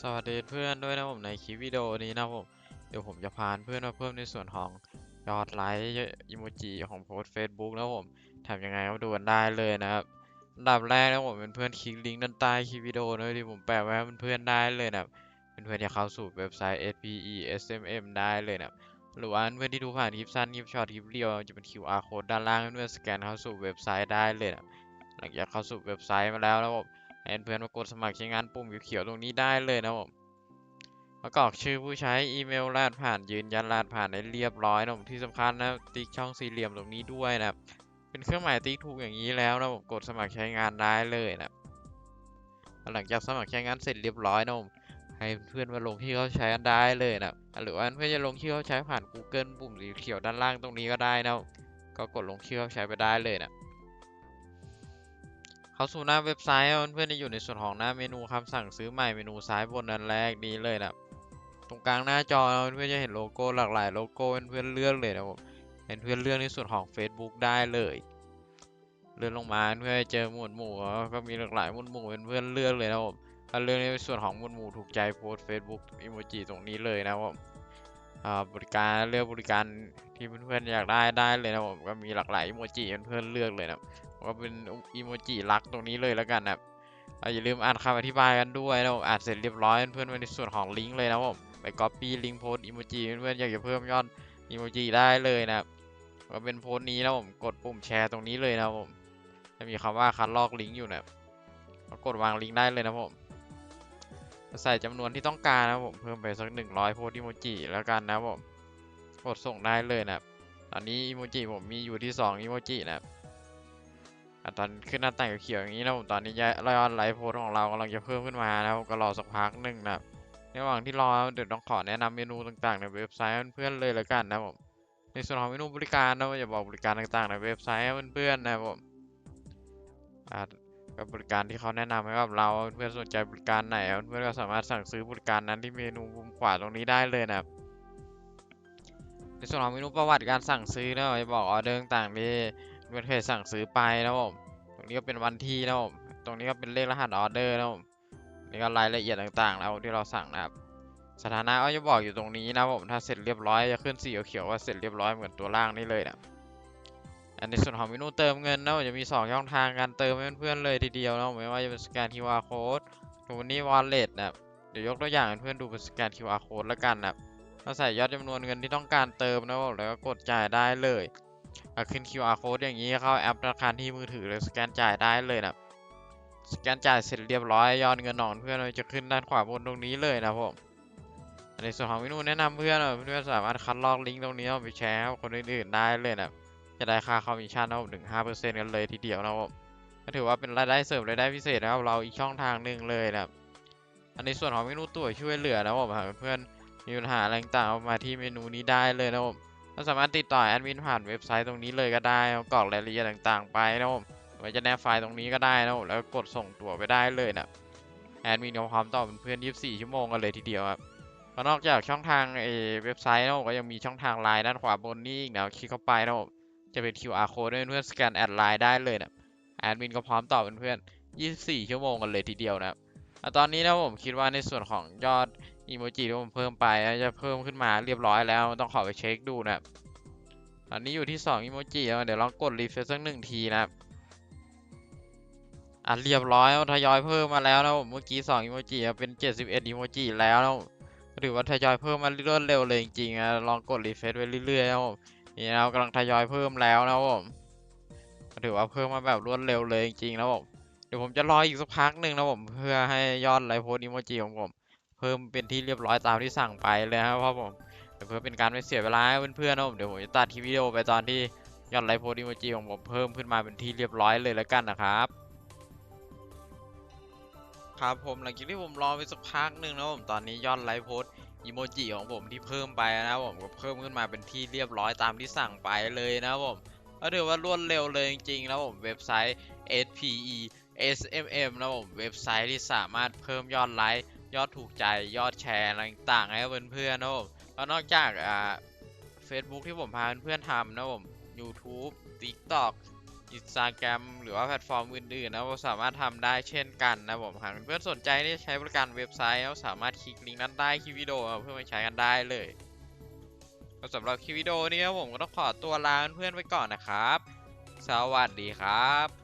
สวัสดีเพื่อนด้วยนะผมในคลิปวิดีโอนี้นะผมเดี๋ยวผมจะพาเพื่อนมาเพิ่มในส่วนของยอดไลค์อิโมจิของโพสต์ Facebook นะผมทำยังไงก็ดูกันได้เลยนะครับดับแรกนะผมเป็นเพื่อนคลิกลิงก์ด้านใต้คลิปวิดีโอนะที่ผมแปะไว้ให้เพื่อนๆได้เลยนะครับเพื่อนๆจะเข้าสู่เว็บไซต์ SPE SMM ได้เลยนะครับหรือว่าเพื่อนที่ดูผ่านคลิปสั้นคลิปช็อตคลิปเรียวจะเป็น QR code ด้านล่างเพื่อนสแกนเข้าสู่เว็บไซต์ได้เลยนะหลังจากเข้าสู่เว็บไซต์มาแล้วนะผม ให้เพื่อนมากดสมัครใช้งานปุ่มเขียวๆตรงนี้ได้เลยนะผมประกอบชื่อผู้ใช้อีเมลรหัสผ่านยืนยันรหัสผ่านได้เรียบร้อยนะผมที่สำคัญนะติ๊กช่องสี่เหลี่ยมตรงนี้ด้วยนะครับเป็นเครื่องหมายติ๊กถูกอย่างนี้แล้วนะผมกดสมัครใช้งานได้เลยนะหลังจากสมัครใช้งานเสร็จเรียบร้อยนะผมให้เพื่อนมาลงที่เขาใช้กันได้เลยนะหรือว่าเพื่อนจะลงที่เขาใช้ผ่าน Google ปุ่มสีเขียวด้านล่างตรงนี้ก็ได้นะก็กดลงชื่เขาใช้ไปได้เลยนะ เข้าสู่หน้าเว็บไซต์เพื่อนๆจะอยู่ในส่วนของหน้าเมนูคำสั่งซื้อใหม่เมนูซ้ายบนนั้นแรกนี้เลยนะตรงกลางหน้าจอเพื่อนๆจะเห็นโลโก้หลากหลายโลโก้เพื่อนๆเลือกเลยนะผมเห็นเพื่อนเลือกในส่วนของ Facebook ได้เลยเลื่อนลงมาเพื่อเจอหมวดหมู่ก็มีหลากหลายหมวดหมู่เพื่อนเลือกเลยนะผมถ้าเลือกในส่วนของหมวดหมู่ถูกใจโพสต์ Facebook อิโมจิตรงนี้เลยนะผมอ่าบริการเลือกบริการที่เพื่อนๆอยากได้ได้เลยนะผมก็มีหลากหลายอิโมจิเพื่อนเลือกเลยนะ ก็เป็นอีโมจิรักตรงนี้เลยแล้วกันนะครับอย่าลืมอ่านคำอธิบายกันด้วยนะผมอ่านเสร็จเรียบร้อยเพื่อนๆในส่วนของลิงก์เลยนะผมไป copy ลิงก์โพสอีโมจิเพื่อนๆอยากจะเพิ่มยอดอีโมจิได้เลยนะครับก็เป็นโพสนี้นะผมกดปุ่มแชร์ตรงนี้เลยนะผมจะมีคำว่าคัดลอกลิงก์อยู่นะก็กดวางลิงก์ได้เลยนะผมใส่จำนวนที่ต้องการนะผมเพิ่มไปสักหนึ่งร้อยโพสอีโมจิแล้วกันนะผมกดส่งได้เลยนะตอนนี้อีโมจิผมมีอยู่ที่สองอีโมจินะครับ อะตอนขึ้นหน้าต่างเขียวอย่างนี้นะผมตอนนี้ยอดไลฟ์โพสของเรากำลังจะเพิ่มขึ้นมานะครับก็รอสักพักหนึ่งนะครับในระหว่างที่รอเดี๋ยวต้องขอแนะนำเมนูต่างๆ ในเว็บไซต์เพื่อนๆเลยละกันนะผมในส่วนของเมนูบริการนะผมจะบอกบริการต่างๆ ในเว็บไซต์เพื่อนๆนะผมอะก็บริการที่เขาแนะนำให้กับเราเพื่อนสนใจบริการไหนเพื่อนก็สามารถสั่งซื้อบริการนั้นที่เมนูมุมขวาตรงนี้ได้เลยนะครับในส่วนของเมนูประวัติการสั่งซื้อนะผมจะบอกออเดอร์ต่างๆที่ เพื่อนเคยสั่งซื้อไปนะผม ตรงนี้ก็เป็นวันที่นะผม ตรงนี้ก็เป็นเลขรหัสออเดอร์นะผม นี่ก็รายละเอียดต่างๆแล้วที่เราสั่งนะครับ สถานะก็จะบอกอยู่ตรงนี้นะผม ถ้าเสร็จเรียบร้อยจะขึ้นสีเขียวๆว่าเสร็จเรียบร้อยเหมือนตัวล่างนี่เลยนะอันในส่วนของเมนูเติมเงินนะผมจะมี2ช่องทางการเติมให้เพื่อนๆเลยทีเดียวนะผมไม่ว่าจะเป็นสแกน QR code ตรงนี้ wallet นะครับเดี๋ยวยกตัวอย่างให้เพื่อนดูเป็นสแกน QR code แล้วกันนะครับก็ใส่ยอดจำนวนเงินที่ต้องการเติมนะผมแล้วก็กดจ่ายได้เลย ขึ้น QR code อย่างนี้เข้าแอปธนาคารที่มือถือเลยสแกนจ่ายได้เลยนะสแกนจ่ายเสร็จเรียบร้อยยอดเงินหนอนเพื่อนเราจะขึ้นด้านขวาบนตรงนี้เลยนะผมในส่วนของเมนูแนะนำเพื่อนเพื่อนสามารถคัดลอกลิงก์ตรงนี้เอาไปแชร์ให้คนอื่นๆได้เลยนะจะได้ค่าคอมมิชชั่นนะผมถึง5%กันเลยทีเดียวนะผมก็ถือว่าเป็นรายได้เสริมรายได้พิเศษนะครับเราอีกช่องทางหนึ่งเลยนะอันในส่วนของเมนูตัวช่วยเหลือนะผมหากเพื่อนมีปัญหาอะไรต่างๆมาที่เมนูนี้ได้เลยนะผม ก็สามารถติดต่อแอดมินผ่านเว็บไซต์ตรงนี้เลยก็ได้เอากรอกรายละเอียดต่างๆ ไปนะผมไว้จะแนบไฟล์ตรงนี้ก็ได้นะผมแล้วกดส่งตั๋วไปได้เลยนะแอดมินก็พร้อมตอบเป็นเพื่อน 24 ชั่วโมงกันเลยทีเดียวครับก็นอกจากช่องทางเว็บไซต์นะผมก็ยังมีช่องทางไลน์ด้านขวาบนนี้อีกนะคลิกเข้าไปนะผมจะเป็น QR code เพื่อนสแกนแอดไลน์ได้เลยนะแอดมินก็พร้อมตอบเป็นเพื่อน 24 ชั่วโมงกันเลยทีเดียวนะครับตอนนี้นะผมคิดว่าในส่วนของยอด อีโมจิที่ผมเพิ่มไปจะเพิ่มขึ้นมาเรียบร้อยแล้ว ต้องขอไปเช็คดูนะครับตอนนี้อยู่ที่2อีโมจิแล้วเดี๋ยวลองกดรีเฟรชสักหนึ่งทีนะครับอะเรียบร้อยทยอยเพิ่มมาแล้วนะผมเมื่อกี้2อีโมจิเป็น71อีโมจิแล้วนะผมถือว่าทยอยเพิ่มมาเรวดเร็วเลยจริงๆอะลองกดรีเฟรชไปเรื่อยๆนะผมนี่เรากำลังทยอยเพิ่มแล้วนะผมถือว่าเพิ่มมาแบบรวดเร็วเลยจริงๆนะผมเดี๋ยวผมจะรออีกสักพักหนึ่งนะผมเพื่อให้ยอดไลฟ์โพสต์อีโมจิของผม พิ่มเป็นที่เรียบร้อยตามที่สั่งไปเลยครับเพราะผมเพื่อเป็นการไม่เสียเวลาเพื่อนๆนะผมเดี๋ยวผมจะตัดคลิปวิดีโอไปตอนที่ยอดไลค์โพสต์อีโมจิของผมเพิ่มขึ้นมาเป็นที่เรียบร้อยเลยแล้วกันนะครับครับผมหลังจากที่ผมรอไปสักพักหนึ่งนะผมตอนนี้ยอดไลค์โพสอีโมจิของผมที่เพิ่มไปนะผมก็เพิ่มขึ้นมาเป็นที่เรียบร้อยตามที่สั่งไปเลยนะผมก็ถือว่ารวดเร็วเลยจริงๆนะผมเว็บไซต์ SPE SMM นะผมเว็บไซต์ที่สามารถเพิ่มยอดไลค์ ยอดถูกใจยอดแชร์อะไรต่างๆให้เพื่อนๆนะผมแล้วนอกจากอ่า Facebook ที่ผมพาเพื่อนๆทำนะผม YouTube TikTok อินสตาแกรมหรือว่าแพลตฟอร์มอื่นๆนะผมสามารถทำได้เช่นกันนะผมหากเพื่อนๆสนใจที่ใช้บริการเว็บไซต์ก็สามารถคลิกลิงก์นั้นได้คลิปวิดีโอเพื่อมาใช้กันได้เลยสำหรับคลิปวิดีโอนี้ครับผมก็ต้องขอตัวลาเพื่อนๆไปก่อนนะครับ สวัสดีครับ